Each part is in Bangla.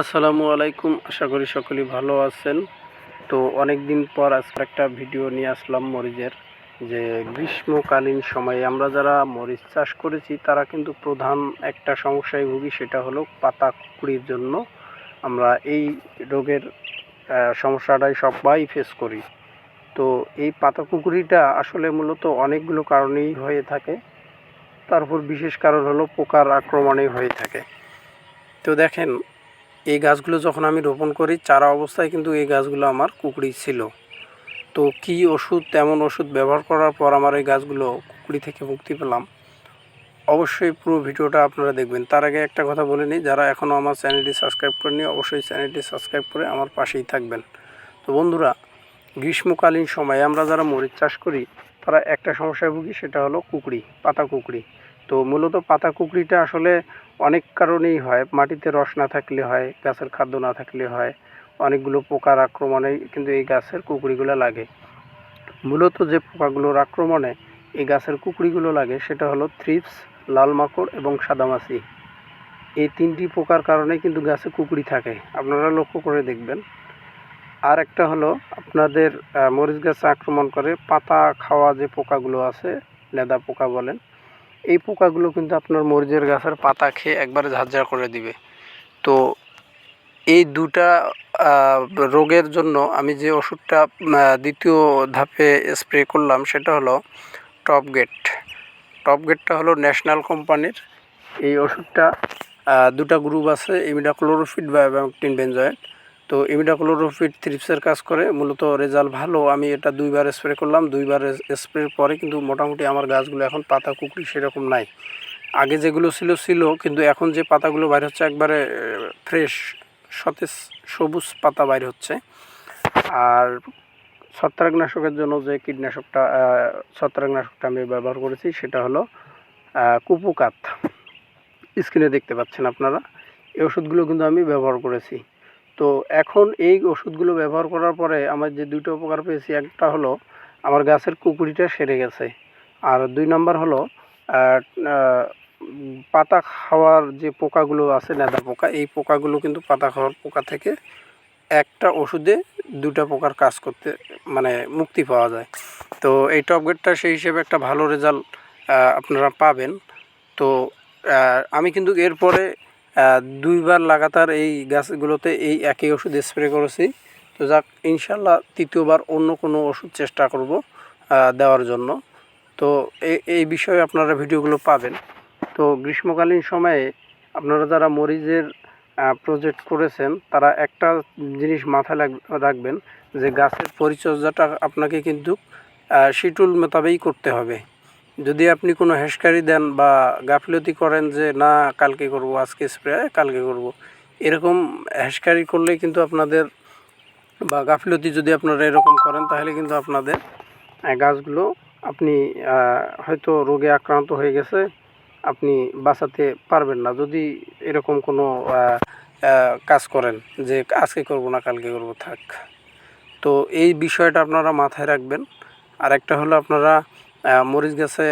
আসসালামু আলাইকুম, আশা করি সকলেই ভালো আছেন। তো অনেক দিন পর আজকে একটা ভিডিও নিয়ে আসলাম মরিচের, যে গ্রীষ্মকালীন সময়ে আমরা যারা মরিচ চাষ করেছি, তারা কিন্তু প্রধান একটা সমস্যায় ভুগি, সেটা হলো পাতা কুকুরির জন্য। আমরা এই রোগের সমস্যাটাই সবাই ফেস করি। তো এই পাতা কুকুরিটা আসলে মূলত অনেকগুলো কারণেই হয়ে থাকে। তারপর বিশেষ কারণ হলো পোকার আক্রমণে হয়ে থাকে। তো দেখেন এই গাছগুলো যখন আমি রোপণ করি, চারা অবস্থায় কিন্তু এই গাছগুলো আমার কুকুরি ছিল। তো কি ওষুধ, তেমন ওষুধ ব্যবহার করার পর আমার এই গাছগুলো কুকুরি থেকে মুক্তি পেলাম? অবশ্যই পুরো ভিডিওটা আপনারা দেখবেন। তার আগে একটা কথা বলে নিই, যারা এখনও আমার চ্যানেলটি সাবস্ক্রাইব করেনি অবশ্যই চ্যানেলটি সাবস্ক্রাইব করে আমার পাশেই থাকবেন। তো বন্ধুরা, গ্রীষ্মকালীন সময়ে আমরা যারা মরিচ চাষ করি, তারা একটা সমস্যায় ভুগি, সেটা হলো কুকুরি, পাতা কুকুরি। তো মূলত পাতা কুকুরিটা আসলে অনেক কারণেই হয়। মাটিতে রস না থাকলে হয়, গাছের খাদ্য না থাকলে হয়, অনেকগুলো পোকার আক্রমণে কিন্তু এই গাছের কুকুরিগুলো লাগে। মূলত যে পোকাগুলোর আক্রমণে এই গাছের কুকুরিগুলো লাগে সেটা হলো থ্রিপস, লাল মাকড় এবং সাদামাছি এই তিনটি পোকার কারণে কিন্তু গাছে কুকুরি থাকে। আপনারা লক্ষ্য করে দেখবেন। আর একটা হলো আপনাদের মরিচ গাছে আক্রমণ করে পাতা খাওয়া যে পোকাগুলো আছে, লেদা পোকা বলেন এই পোকাগুলো কিন্তু আপনার মরিচের গাছের পাতা খেয়ে একবারে ঝাঁঝরা করে দিবে। তো এই দুটা রোগের জন্য আমি যে ওষুধটা দ্বিতীয় ধাপে স্প্রে করলাম সেটা হলো টপ গেট। টপ গেটটা হলো ন্যাশনাল কোম্পানির। এই ওষুধটা দুটা গ্রুপ আছে, ইমিডাক্লোরোফিট বা টিন বেনজয়েড। তো ইমিডাক্লোরোফিট থ্রিপসের কাজ করে, মূলত রেজাল্ট ভালো। আমি এটা দুইবার স্প্রে করলাম, দুইবার স্প্রের পরে কিন্তু মোটামুটি আমার গাছগুলো এখন পাতা, কুকড়ি সেরকম নাই। আগে যেগুলো ছিল ছিল, কিন্তু এখন যে পাতাগুলো বাইর হচ্ছে একবারে ফ্রেশ সতেজ, সবুজ পাতা বাইর হচ্ছে। আর ছত্রাকনাশকের জন্য যে কীটনাশকটা ছত্রাকনাশকটা আমি ব্যবহার করেছি, সেটা হলো কুপুকাত স্ক্রিনে দেখতে পাচ্ছেন আপনারা। এই ওষুধগুলো কিন্তু আমি ব্যবহার করেছি। তো এখন এই ওষুধগুলো ব্যবহার করার পরে আমার যে দুটো উপকার পেয়েছি, একটা হলো আমার গাছের কুকুরিটা সেরে গেছে। আর দুই নাম্বার হলো পাতা খাওয়ার যে পোকাগুলো আছে, নেদা পোকা, এই পোকাগুলো কিন্তু পাতা খাওয়ার পোকা থেকে একটা ওষুধে দুটা পোকার কাজ করতে মানে মুক্তি পাওয়া যায়। তো এই টপগেটটা সেই হিসেবে একটা ভালো রেজাল্ট আপনারা পাবেন। তো আমি কিন্তু এরপরে দুইবার লাগাতার এই গাছগুলোতে এই একই ওষুধ স্প্রে করেছি। তো যাক, ইনশাল্লাহ তৃতীয়বার অন্য কোনো ওষুধ চেষ্টা করব দেওয়ার জন্য। তো এই বিষয়ে আপনারা ভিডিওগুলো পাবেন। তো গ্রীষ্মকালীন সময়ে আপনারা যারা মরিচের প্রজেক্ট করেছেন, তারা একটা জিনিস মাথায় রাখবেন যে গাছের পরিচর্যাটা আপনাকে কিন্তু শিটুল মোতাবেই করতে হবে। যদি আপনি কোনো হেসকারি দেন বা গাফিলতি করেন যে, না, কালকে করব, আজকে স্প্রে কালকে করব, এরকম হেসকারি করলে কিন্তু আপনাদের বা গাফিলতি যদি আপনারা এরকম করেন, তাহলে কিন্তু আপনাদের গাছগুলো আপনি হয়তো রোগে আক্রান্ত হয়ে গেছে, আপনি বাঁচাতে পারবেন না। যদি এরকম কোনো কাজ করেন যে, আজকে করব না, কালকে করব, থাক। তো এই বিষয়টা আপনারা মাথায় রাখবেন। আর একটা হলো আপনারা মরিচ গাছে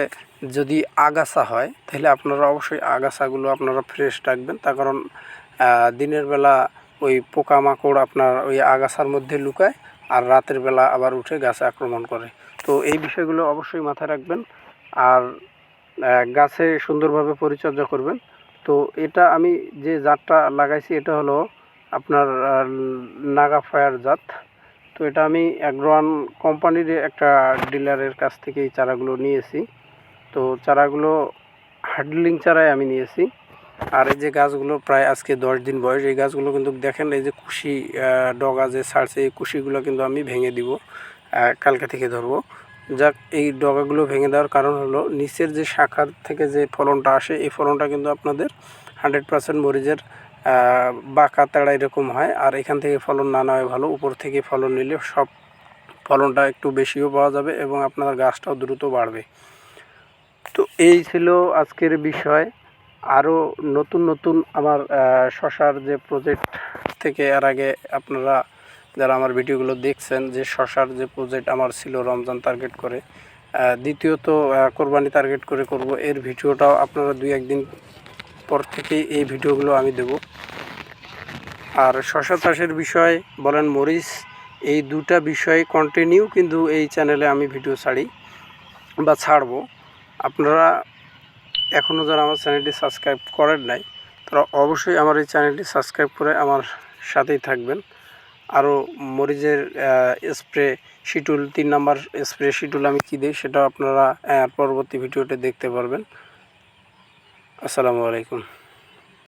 যদি আগাছা হয়, তাহলে আপনারা অবশ্যই আগাছাগুলো আপনারা ফ্রেশ রাখবেন। তার কারণ দিনের বেলা ওই পোকামাকড় আপনার ওই আগাছার মধ্যে লুকায় আর রাতের বেলা আবার উঠে গাছে আক্রমণ করে। তো এই বিষয়গুলো অবশ্যই মাথায় রাখবেন। আর গাছে সুন্দরভাবে পরিচর্যা করবেন। তো এটা আমি যে জাতটা লাগাইছি, এটা হলো আপনার নাগা ফায়ার জাত। তো এটা আমি অ্যাগ্রোয়ান কোম্পানির একটা ডিলারের কাছ থেকে এই চারাগুলো নিয়েছি। তো চারাগুলো হার্ডলিং চারাই আমি নিয়েছি। আর এই যে গাছগুলো প্রায় আজকে দশ দিন বয়স, এই গাছগুলো কিন্তু দেখেন, এই যে কুশি ডগা যে ছাড়ছে, এই কুশিগুলো কিন্তু আমি ভেঙে দিব কালকে থেকে ধরবো। যাক, এই ডগাগুলো ভেঙে দেওয়ার কারণ হলো, নিচের যে শাখার থেকে যে ফলনটা আসে, এই ফলনটা কিন্তু আপনাদের হান্ড্রেড পার্সেন্ট মরিচের বাঁকা তেড়া এরকম হয়, আর এখান থেকে ফলন না নেওয়াই ভালো। উপর থেকে ফলন নিলে সব ফলনটা একটু বেশিও পাওয়া যাবে এবং আপনার গাছটাও দ্রুত বাড়বে। তো এই ছিল আজকের বিষয়। আরও নতুন নতুন আমার শশার যে প্রজেক্ট থেকে এর আগে আপনারা যারা আমার ভিডিওগুলো দেখছেন, যে শশার যে প্রজেক্ট আমার ছিল রমজান টার্গেট করে দ্বিতীয়ত কোরবানি টার্গেট করে করব, এর ভিডিওটাও আপনারা দুই একদিন পর থেকেই এই ভিডিওগুলো আমি দেব। আর শশা চাষের বিষয় বলেন মরিচ, এই দুটা বিষয়ে কন্টিনিউ কিন্তু এই চ্যানেলে আমি ভিডিও ছাড়ি বা ছাড়বো। আপনারা এখনও যারা আমার চ্যানেলটি সাবস্ক্রাইব করেন নাই, তারা অবশ্যই আমার এই চ্যানেলটি সাবস্ক্রাইব করে আমার সাথেই থাকবেন। আরও মরিচের স্প্রে শিটুল তিন নাম্বার স্প্রে শিটুল আমি কী দিই সেটা আপনারা পরবর্তী ভিডিওতে দেখতে পারবেন। আসসালামু আলাইকুম।